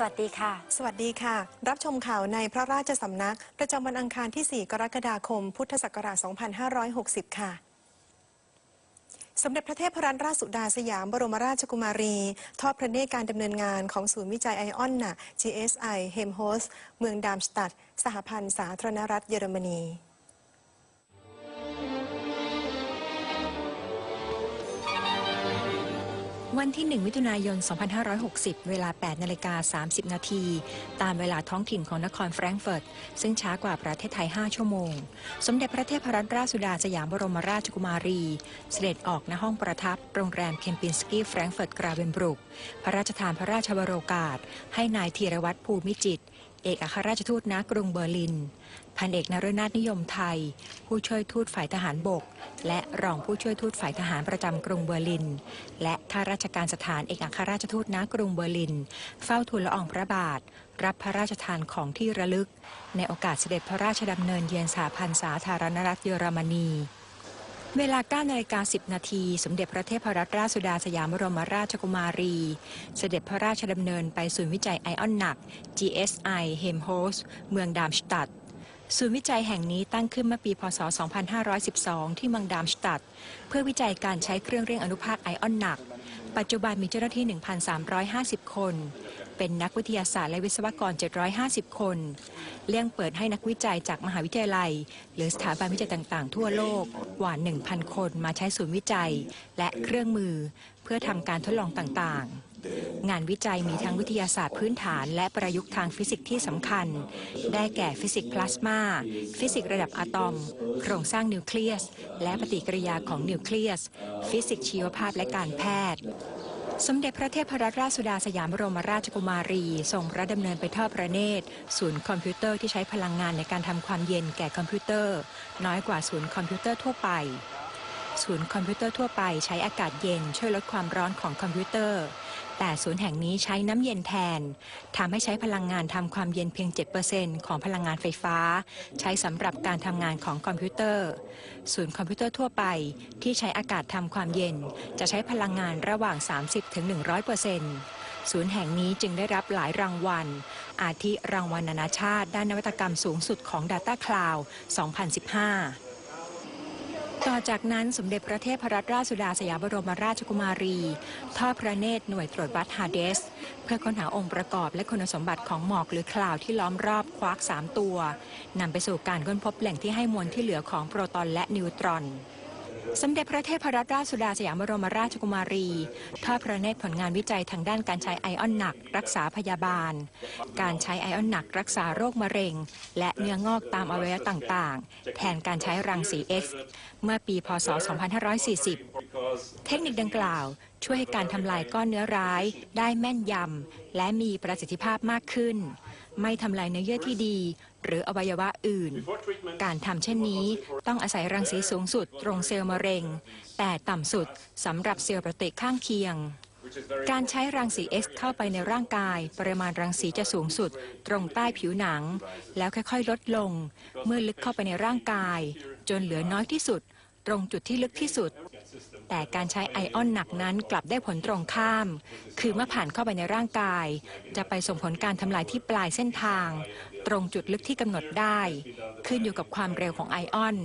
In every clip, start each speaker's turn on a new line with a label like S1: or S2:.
S1: สวัสดีค่ะ
S2: สวัสดีค่ะ รับชมข่าวในพระราชสำนัก ประจำวันอังคารที่ 4 กรกฎาคม พุทธศักราช 2560 ค่ะสมเด็จพระเทพรัตนราชสุดาสยามบรมราชกุมารี ทอดพระเนตรการดำเนินงานของศูนย์วิจัยไอออนน่ะ GSI เฮมโฮสเมืองดามสตัด สหพันธ์สาธารณรัฐเยอรมนี
S3: วันที่ 1 มิถุนายน 2560 เวลา 8นาฬิกา30 นาที ตามเวลาท้องถิ่นของนครแฟรงก์เฟิร์ต ซึ่งช้ากว่าประเทศไทย 5 ชั่วโมง สมเด็จพระเทพรัตนราชสุดาสยามบรมราชกุมารี เสด็จออกณห้องประทับ โรงแรมเคมปินสกี้แฟรงก์เฟิร์ตกราเวนบรุก พระราชทานพระราชวโรกาส ให้นายธีรวัตรภูมิจิตเอกอัครราชทูตณกรุงเบอร์ลิน พันเอกนฤนาถนิยมไทย ผู้ช่วยทูตฝ่ายทหารบก และรองผู้ช่วยทูตฝ่ายทหารประจำกรุงเบอร์ลิน และข้าราชการสถานเอกอัครราชทูตณกรุงเบอร์ลิน เฝ้าทูลละอองพระบาท รับพระราชทานของที่ระลึก ในโอกาสเสด็จพระราชดำเนินเยือนสหพันธ์สาธารณรัฐเยอรมนีเวลา9นาฬิกา10 นาที สมเด็จพระเทพรัตนราชสุดาสยามบรมราชกุมารี เสด็จพระราชดำเนินไปศูนย์วิจัยไอออนหนัก GSI เฮมโฮสเมืองดามสตัด ศูนย์วิจัยแห่งนี้ตั้งขึ้นเมื่อปี พศ 2512 ที่เมืองดามสตัด เพื่อวิจัยการใช้เครื่องเร่งอนุภาคไอออนหนัก ปัจจุบันมีเจ้าหน้าที่ 1,350 คน เป็นนักวิทยาศาสตร์และวิศวกร 750 คน เลี่ยงเปิดให้นักวิจัยจากมหาวิทยาลัย หรือสถาบันวิจัยต่างๆ ทั่วโลกกว่า 1,000 คนมาใช้ศูนย์วิจัย และเครื่องมือ เพื่อทำการทดลองต่างๆ งานวิจัยมีทั้งวิทยาศาสตร์พื้นฐาน และประยุกต์ทางฟิสิกส์ที่สำคัญ ได้แก่ฟิสิกส์พลาสมา ฟิสิกส์ระดับอะตอม โครงสร้างนิวเคลียส และปฏิกิริยาของนิวเคลียส ฟิสิกส์ชีวภาพและการแพทย์สมเด็จพระเทพรัตนราชสุดาสยามบรมราชกุมารีทรงพระดำเนินไปทอดพระเนตร ศูนย์คอมพิวเตอร์ที่ใช้พลังงานในการทำความเย็นแก่คอมพิวเตอร์ น้อยกว่าศูนย์คอมพิวเตอร์ทั่วไป ศูนย์คอมพิวเตอร์ทั่วไปใช้อากาศเย็นช่วยลดความร้อนของคอมพิวเตอร์ แต่ศูนย์แห่งนี้ใช้น้ำเย็นแทนทำให้ใช้พลังงานทำความเย็นเพียง 7%ของพลังงานไฟฟ้า ใช้สำหรับการทำงานของคอมพิวเตอร์ ศูนย์คอมพิวเตอร์ทั่วไปที่ใช้อากาศทำความเย็น จะใช้พลังงานระหว่าง 30-100%ศูนย์แห่งนี้จึงได้รับหลายรางวัล อาทิรางวัลนานาชาติ ด้านนวัตกรรมสูงสุดของ Data Cloud 2015 ต่อจากนั้นสมเด็จพระเทพรัตนราชสุดาสยามบรมราชกุมารีทอดพระเนตรหน่วยตรวจวัดฮาเดส เพื่อค้นหาองค์ประกอบและคุณสมบัติของหมอกหรือคลาวที่ล้อมรอบควัก3ตัวนำไปสู่การค้นพบแหล่งที่ให้มวลที่เหลือของโปรตอนและนิวตรอน สมเด็จพระเทพรัตนราชสุดาสยามบรมราชกุมารีทอดพระเนตรผลงานวิจัยทางด้านการใช้ไอออนหนัก รักษาพยาบาล การใช้ไอออนหนัก รักษาโรคมะเร็ง และเนื้องอกตามอวัยวะต่างๆ แทนการใช้รังสี X เมื่อปี พศ 2540 เทคนิคดังกล่าว ช่วยให้การทำลายก้อนเนื้อร้าย ได้แม่นยำและมีประสิทธิภาพมากขึ้น ไม่ทำลายเนื้อเยื่อที่ดี หรืออวัยวะอื่น การทำเช่นนี้ต้องอาศัยรังสีสูงสุดตรงเซลล์มะเร็ง แต่ต่ำสุดสำหรับเซลล์ปฏิข้างเคียงการใช้รังสี X เข้าไปในร่างกาย ปริมาณรังสีจะสูงสุด ตรงใต้ผิวหนัง แล้วค่อยๆ ลดลง เมื่อลึกเข้าไปในร่างกาย จนเหลือน้อยที่สุด ตรงจุดที่ลึกที่สุด แต่การใช้ไอออนหนักนั้นกลับได้ผลตรงข้าม คือเมื่อผ่านเข้าไปในร่างกาย จะไปส่งผลการทำลายที่ปลายเส้นทาง ตรงจุดลึกที่กำหนดได้ ขึ้นอยู่กับความเร็วของไอออน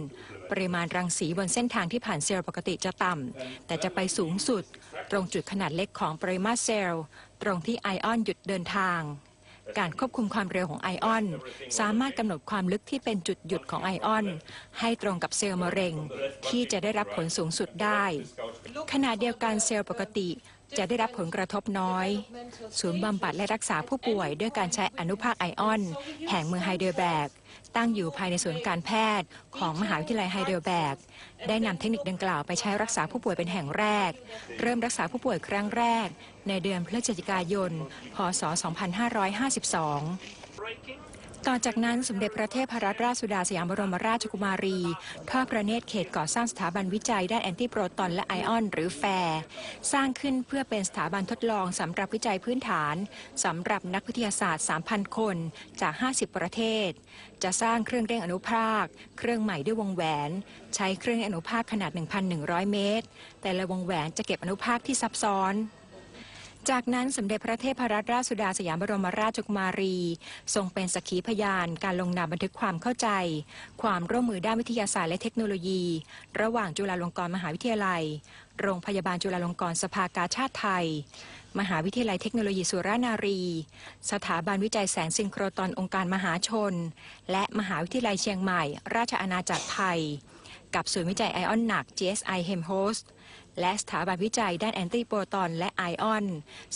S3: ปริมาณรังสีบนเส้นทางที่ผ่านเซลล์ปกติจะต่ำแต่จะไปสูงสุด ตรงจุดขนาดเล็กของปริมาตรเซลล์ ตรงที่ไอออนหยุดเดินทาง การควบคุมความเร็วของไอออน สามารถกำหนดความลึกที่เป็นจุดหยุดของไอออน ให้ตรงกับเซลล์มะเร็ง ที่จะได้รับผลสูงสุดได้ ขณะเดียวกันเซลล์ปกติ จะได้รับผลกระทบน้อย ศูนย์บำบัดและรักษาผู้ป่วยด้วยการใช้อนุภาคไอออน แห่งเมืองไฮเดลแบก ตั้งอยู่ภายในศูนย์การแพทย์ของมหาวิทยาลัยไฮเดลแบก ได้นำเทคนิคดังกล่าวไปใช้รักษาผู้ป่วยเป็นแห่งแรก เริ่มรักษาผู้ป่วยครั้งแรก ในเดือนพฤศจิกายน พศ 2552 ต่อจากนั้นสมเด็จพระเทพรัตนราชสุดาสยามบรมราชกุมารีทอดพระเนตรเขตก่อสร้างสถาบันวิจัยด้านแอนติโปรตอนและไอออน หรือแฟร์สร้างขึ้นเพื่อเป็นสถาบันทดลองสำหรับวิจัยพื้นฐานสำหรับนักวิทยาศาสตร์ 3,000 คนจาก 50 ประเทศ จะสร้างเครื่องเร่งอนุภาค เครื่องใหม่ด้วยวงแหวน ใช้เครื่องเร่งอนุภาคขนาด 1,100 เมตร แต่ละวงแหวนจะเก็บอนุภาคที่ซับซ้อน จากนั้นสมเด็จพระเทพรัตนราชสุดาสยามบรมราชกุมารี ทรงเป็นสักขีพยานการลงนามบันทึกความเข้าใจ ความร่วมมือด้านวิทยาศาสตร์และเทคโนโลยี ระหว่างจุฬาลงกรณ์มหาวิทยาลัย โรงพยาบาลจุฬาลงกรณ์สภากาชาติไทย มหาวิทยาลัยเทคโนโลยีสุรานารี สถาบันวิจัยแสงซินโครตอนองค์การมหาชน และมหาวิทยาลัยเชียงใหม่ ราชอาณาจักรไทย กับศูนย์วิจัยไอออนหนัก GSI Hemhost และสถาบันวิจัยด้านแอนติโปรตอนและไอออน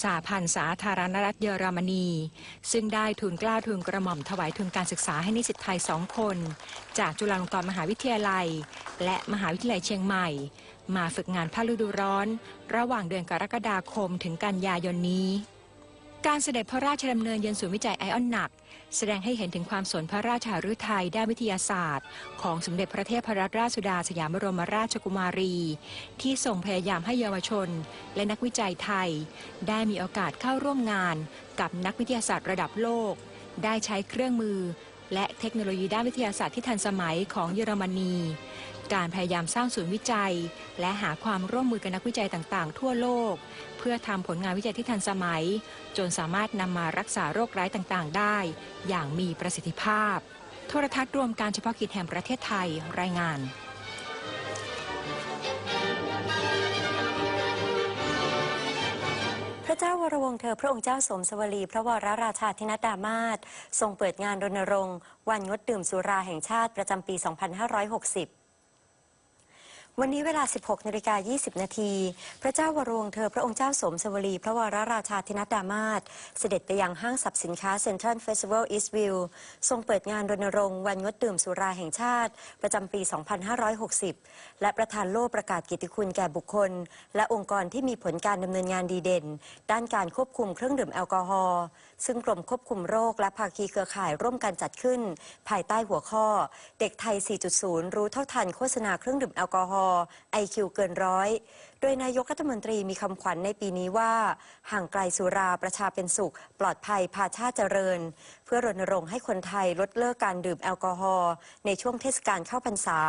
S3: สาพันธ์สาธารณรัฐเยอรมนี ซึ่งได้ทุนกล้าทุนกระหม่อมถวายทุนการศึกษาให้นิสิตไทยสองคน จากจุฬาลงกรณ์มหาวิทยาลัย และมหาวิทยาลัยเชียงใหม่ มาฝึกงานภาคฤดูร้อน ระหว่างเดือนกรกฎาคมถึงกันยายนนี้ การเสด็จพระราชดำเนินเยือนศูนย์วิจัยไอออนหนัก แสดงให้เห็นถึงความสนพระราชาฤทัยด้านวิทยาศาสตร์ ของสมเด็จพระเทพรัตนราชสุดาสยามบรมราชกุมารี ที่ทรงพยายามให้เยาวชน และนักวิจัยไทย ได้มีโอกาสเข้าร่วมงานกับนักวิทยาศาสตร์ระดับโลก ได้ใช้เครื่องมือ และเทคโนโลยีด้านวิทยาศาสตร์ที่ทันสมัยของเยอรมนี การพยายามสร้างศูนย์วิจัย และหาความร่วมมือกับนักวิจัยต่างๆ ทั่วโลก เพื่อทำผลงานวิจัยที่ทันสมัย จนสามารถนำมารักษาโรคร้ายต่างๆ ได้ อย่างมีประสิทธิภาพ โทรทัศน์รวมการเฉพาะกิจแห่งประเทศไทยรายงาน
S1: ระเจ้าวรวงเธอพระองค์เจ้าสมสวลี พระวรราชาธินดามาศทรงเปิดงานรณรงค์ วันงดดื่มสุราแห่งชาติประจำปี 2560 วันนี้เวลา 16นาฬิกา20 นาที พระเจ้าวรวงศ์เธอพระองค์เจ้าสมสวลีพระวรราชาธินดามาศเสด็จไปยังห้างสรรพสินค้าเซ็นทรัลเฟสติวัลอีสต์วิวทรงเปิดงานรณรงค์วันงดดื่มสุราแห่งชาติ ประจำปี 2560 และประธานโล่ประกาศกิติคุณแก่บุคคล และองค์กรที่มีผลการดำเนินงานดีเด่น ด้านการควบคุมเครื่องดื่มแอลกอฮอล์ซึ่งกรมควบคุมโรคและภาคีเครือข่ายร่วมกันจัดขึ้น ภายใต้หัวข้อ เด็กไทย 4.0 รู้เท่าทันโฆษณาเครื่องดื่มแอลกอฮอล์ IQ เกินร้อยโดยนายกรัฐมนตรีมีคำขวัญในปีนี้ว่า ห่างไกลสุราประชาเป็นสุข ปลอดภัยพาชาติเจริญ เพื่อรณรงค์ให้คนไทยลดเลิกการดื่มแอลกอฮอล์ในช่วงเทศกาลเข้าพรรษา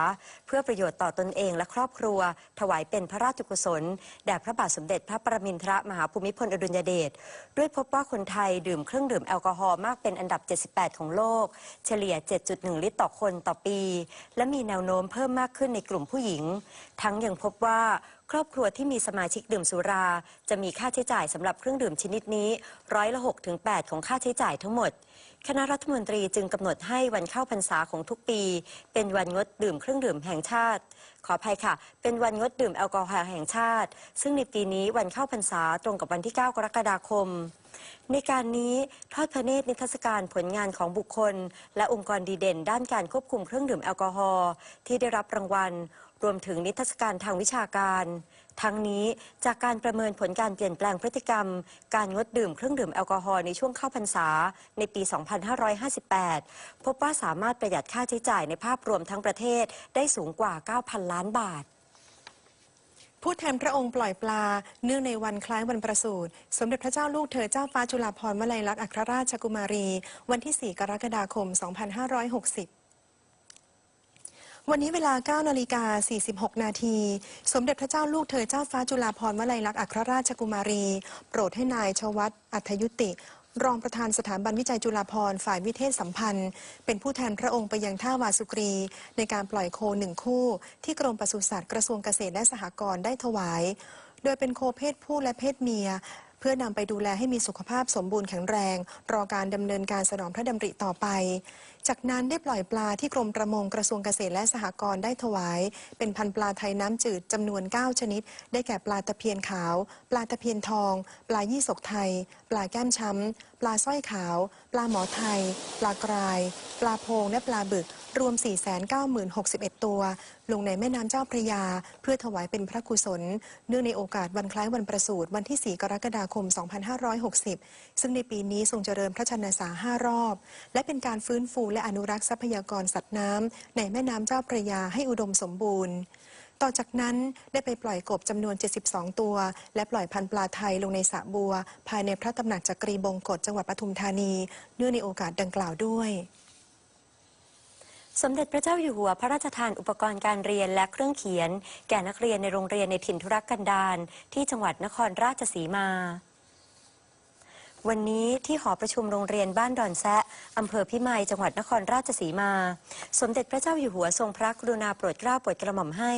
S1: เพื่อประโยชน์ต่อตนเองและครอบครัว ถวายเป็นพระราชกุศลแด่พระบาทสมเด็จพระประมินทรมหาภูมิพลอดุลยเดชด้วยพบว่าคนไทยดื่มเครื่องดื่มแอลกอฮอล์มากเป็นอันดับ 78 ของโลก เฉลี่ย 7.1 ลิตรต่อคนต่อปี และมีแนวโน้มเพิ่มมากขึ้นในกลุ่มผู้หญิง ทั้งยังพบว่า ครอบครัวที่มีสมาชิกดื่มสุรา จะมีค่าใช้จ่ายสำหรับเครื่องดื่มชนิดนี้ร้อยละ6ถึง8ของค่าใช้จ่ายทั้งหมด คณะรัฐมนตรีจึงกำหนดให้วันเข้าพรรษาของทุกปี เป็นวันงดดื่มเครื่องดื่มแห่งชาติ ขออภัยค่ะ เป็นวันงดดื่มแอลกอฮอล์แห่งชาติ ซึ่งในปีนี้วันเข้าพรรษาตรงกับวันที่ 9 กรกฎาคมในการนี้ทอดพระเนตรนิทรรศการผลงานของบุคคล และองค์กรดีเด่น ด้านการควบคุมเครื่องดื่มแอลกอฮอล์ที่ได้รับรางวัล รวมถึงนิทรรศการทางวิชาการ ทั้งนี้จากการประเมินผลการเปลี่ยนแปลงพฤติกรรม การงดดื่มเครื่องดื่มแอลกอฮอล์ในช่วงเข้าพรรษาในปี 2558 พบว่าสามารถประหยัดค่าใช้จ่ายในภาพรวมทั้งประเทศได้สูงกว่า 9,000 ล้านบาท
S2: ผู้แทนพระองค์ปล่อยปลา เนื่องในวันคล้ายวันประสูติสมเด็จพระเจ้าลูกเธอเจ้าฟ้าจุฬาภรณ์วลัยลักษณ์อัครราชกุมารี วันที่ 4 กรกฎาคม 2560 วันนี้เวลา 9 นาฬิกา 46 นาที สมเด็จพระเจ้าลูกเธอเจ้าฟ้าจุฬาภรณ์วลัยลักษณ์อัครราชกุมารี โปรดให้นายชวัตอัธยุติ รองประธานสถาบันวิจัยจุฬาภรณ์ฝ่ายวิเทศสัมพันธ์ เป็นผู้แทนพระองค์ไปยังท่าวาสุกรี ในการปล่อยโคหนึ่งคู่ ที่กรมปศุสัตว์กระทรวงเกษตรและสหกรณ์ได้ถวาย โดยเป็นโคเพศผู้และเพศเมีย พื่อนำไปดูแลให้มีสุขภาพสมบูรณ์แข็งแรง รอการดำเนินการสนองพระดำริต่อไป จากนั้นได้ปล่อยปลาที่กรมประมงกระทรวงเกษตรและสหกรณ์ได้ถวาย เป็นพันปลาไทยน้ำจืดจำนวน 9 ชนิด ได้แก่ปลาตะเพียนขาว ปลาตะเพียนทอง ปลายี่สกไทย ปลาแก้มช้ำปลาสร้อยขาว ปลาหมอไทย ปลากราย ปลาโพงและปลาบึก รวม 490,061 ตัว ลงในแม่น้ำเจ้าพระยา เพื่อถวายเป็นพระกุศล เนื่องในโอกาสวันคล้ายวันประสูติวันที่ 4 กรกฎาคม 2560 ซึ่งในปีนี้ทรงเจริญพระชนษาห้ารอบ และเป็นการฟื้นฟูและอนุรักษ์ทรัพยากรสัตว์น้ำในแม่น้ำเจ้าพระยาให้อุดมสมบูรณ์ต่อจากนั้นได้ไปปล่อยกบจำนวน 72 ตัว และปล่อยพันธุ์ปลาไทยลงในสระบัว ภายในพระตำหนักจักรีบงกฎจังหวัดปทุมธานี เนื่องในโอกาสดังกล่าวด้วย
S1: สมเด็จพระเจ้าอยู่หัวพระราชทานอุปกรณ์การเรียนและเครื่องเขียน แก่นักเรียนในโรงเรียนในถิ่นทุรกันดารที่จังหวัดนครราชสีมา วันนี้ที่หอประชุมโรงเรียนบ้านดอนแซะอำเภอพิมายจังหวัดนครราชสีมา สมเด็จพระเจ้าอยู่หัวทรงพระกรุณาโปรดเกล้าโปรดกระหม่อมให้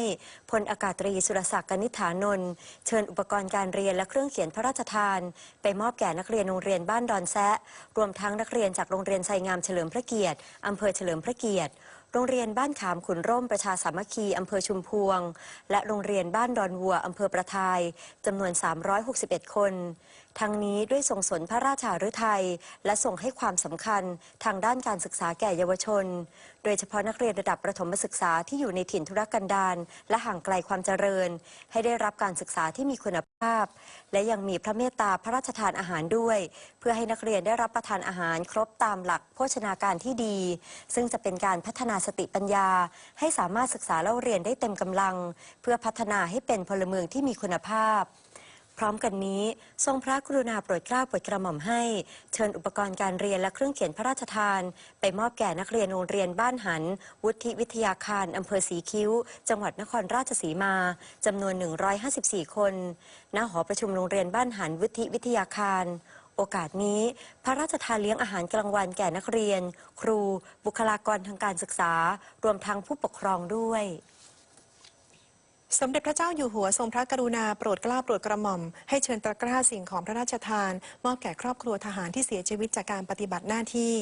S1: พลอากาศตรีสุรศักดิ์กนิษฐานนท์เชิญอุปกรณ์การเรียนและเครื่องเขียนพระราชทาน ไปมอบแก่นักเรียนโรงเรียนบ้านดอนแซะรวมทั้งนักเรียนจากโรงเรียนไซงามเฉลิมพระเกียรติอำเภอเฉลิมพระเกียรติ โรงเรียนบ้านขามขุนร่มประชาสามัคคีอำเภอชุมพวง และโรงเรียนบ้านดอนวัวอำเภอประทายจำนวน 361 คน ทั้งนี้ด้วยทรงสนพระราชาฤทัยและทรงให้ความสำคัญทางด้านการศึกษาแก่เยาวชน โดยเฉพาะนักเรียนระดับประถมศึกษาที่อยู่ในถิ่นธุรกันดารและห่างไกลความเจริญ ให้ได้รับการศึกษาที่มีคุณภาพ และยังมีพระเมตตาพระราชทานอาหารด้วย เพื่อให้นักเรียนได้รับประทานอาหารครบตามหลักโภชนาการที่ดี ซึ่งจะเป็นการพัฒนาสติปัญญา ให้สามารถศึกษาเล่าเรียนได้เต็มกำลัง เพื่อพัฒนาให้เป็นพลเมืองที่มีคุณภาพ พร้อมกันนี้ ทรงพระกรุณาโปรดเกล้าโปรดกระหม่อมให้ เชิญอุปกรณ์การเรียนและเครื่องเขียนพระราชทาน ไปมอบแก่นักเรียนโรงเรียนบ้านหัน วุฒิวิทยาคารอำเภอสีคิ้ว จังหวัดนครราชสีมาจำนวน 154 คน ณหอประชุมโรงเรียนบ้านหันวุฒิวิทยาคาร โอกาสนี้ พระราชทานเลี้ยงอาหารกลางวันแก่นักเรียน ครู บุคลากรทางการศึกษา รวมทั้งผู้ปกครองด้วย
S2: สมเด็จพระเจ้าอยู่หัวทรงพระกรุณาโปรดเกล้าโปรดกระหม่อม ให้เชิญตะกร้าสิ่งของพระราชทาน มอบแก่ครอบครัวทหารที่เสียชีวิตจากการปฏิบัติหน้าที่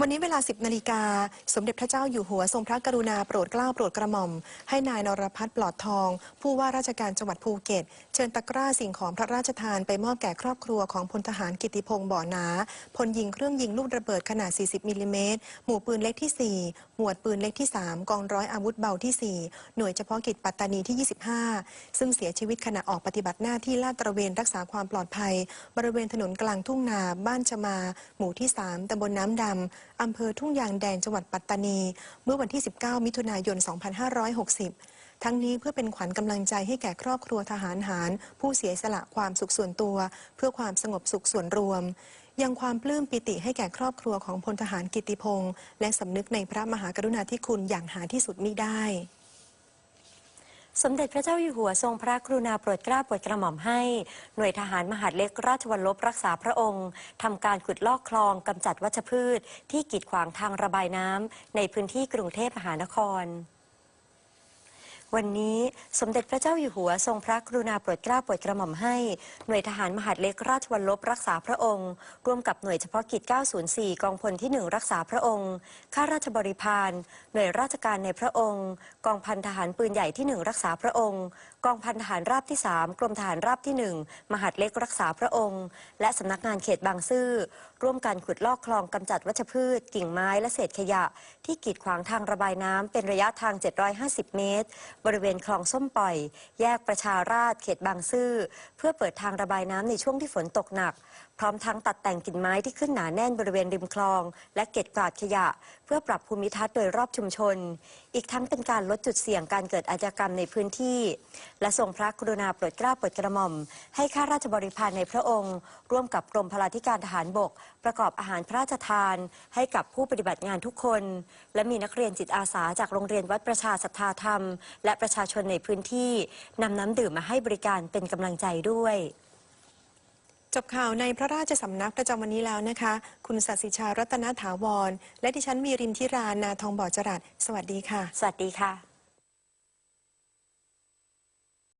S2: วันนี้เวลา 10 นาฬิกา สมเด็จพระเจ้าอยู่หัวทรงพระกรุณาโปรดเกล้าโปรดกระหม่อม ให้นายนรพัฒน์ปลอดทอง ผู้ว่าราชการจังหวัดภูเก็ตเชิญตะกร้าสิ่งของพระราชทานไปมอบแก่ครอบครัวของพลทหารกิติพงศ์บ่อนาพลยิงเครื่องยิงลูกระเบิดขนาด 40 มิลลิเมตร หมู่ปืนเล็กที่ 4 หมวดปืนเล็กที่ 3 กองร้อยอาวุธเบาที่ 4 หน่วยเฉพาะกิจปัตตานีที่ 25 ซึ่งเสียชีวิตขณะออกปฏิบัติหน้าที่ลาดตระเวนรักษาความปลอดภัย บริเวณถนนกลางทุ่งนา บ้านชมา หมู่ที่ 3ตำบลน้ำดำอำเภอทุ่งยางแดงจังหวัดปัตตานี เมื่อวันที่ 19 มิถุนายน 2560 ทั้งนี้เพื่อเป็นขวัญกำลังใจให้แก่ครอบครัวทหารหาร ผู้เสียสละความสุขส่วนตัว เพื่อความสงบสุขส่วนรวม ยังความปลื้มปิติให้แก่ครอบครัวของพลทหารกิติพงศ์และสำนึกในพระมหากรุณาธิคุณอย่างหาที่สุดมิได้
S1: สมเด็จพระเจ้าอยู่หัวทรงพระกรุณาโปรดเกล้าโปรดกระหม่อมให้ หน่วยทหารมหาดเล็กราชวัลลบรักษาพระองค์ทำการขุดลอกคลองกำจัดวัชพืช ที่กีดขวางทางระบายน้ำในพื้นที่กรุงเทพมหานคร วันนี้สมเด็จพระเจ้าอยู่หัวทรงพระกรุณาโปรดเกล้าโปรดกระหม่อมให้ หน่วยทหารมหาดเล็กราชวัลลบรักษาพระองค์ ร่วมกับหน่วยเฉพาะกิจ 904 กองพลที่ 1 รักษาพระองค์ ข้าราชบริพารหน่วยราชการในพระองค์ กองพันทหารปืนใหญ่ที่ 1 รักษาพระองค์ กองพันทหารราบที่ 3 กรมทหารราบที่ 1 มหาดเล็กรักษาพระองค์ และสำนักงานเขตบางซื่อร่วมกันขุดลอกคลองกำจัดวัชพืช กิ่งไม้และเศษขยะ ที่กีดขวางทางระบายน้ำเป็นระยะทาง 750 เมตรบริเวณคลองส้มปล่อย แยกประชาราษฎร์เขตบางซื่อ เพื่อเปิดทางระบายน้ำในช่วงที่ฝนตกหนัก ร้อมทั้งตัดแต่งกิ่งไม้ที่ขึ้นหนาแน่นบริเวณริมคลอง และเก็บกวาดขยะ เพื่อปรับภูมิทัศน์โดยรอบชุมชน อีกทั้งเป็นการลดจุดเสี่ยงการเกิดอาชญากรรมในพื้นที่ และทรงพระกรุณาโปรดเกล้าโปรดกระหม่อม ให้ข้าราชบริพารในพระองค์ ร่วมกับกรมพลาธิการทหารบก ประกอบอาหารพระราชทาน ให้กับผู้ปฏิบัติงานทุกคน และมีนักเรียนจิตอาสาจากโรงเรียนวัดประชาศรัทธาธรรม และประชาชนในพื้นที่นำน้ำดื่มมาให้บริการเป็นกำลังใจด้วย
S2: จบข่าวในพระราชสำนักประจำวันนี้แล้วนะคะ คุณสัสิชารัตนถาวร และดิฉันมีรินทิรา นาทองบ่อจรัส สวัสดีค่ะ
S1: สวัสดีค่ะ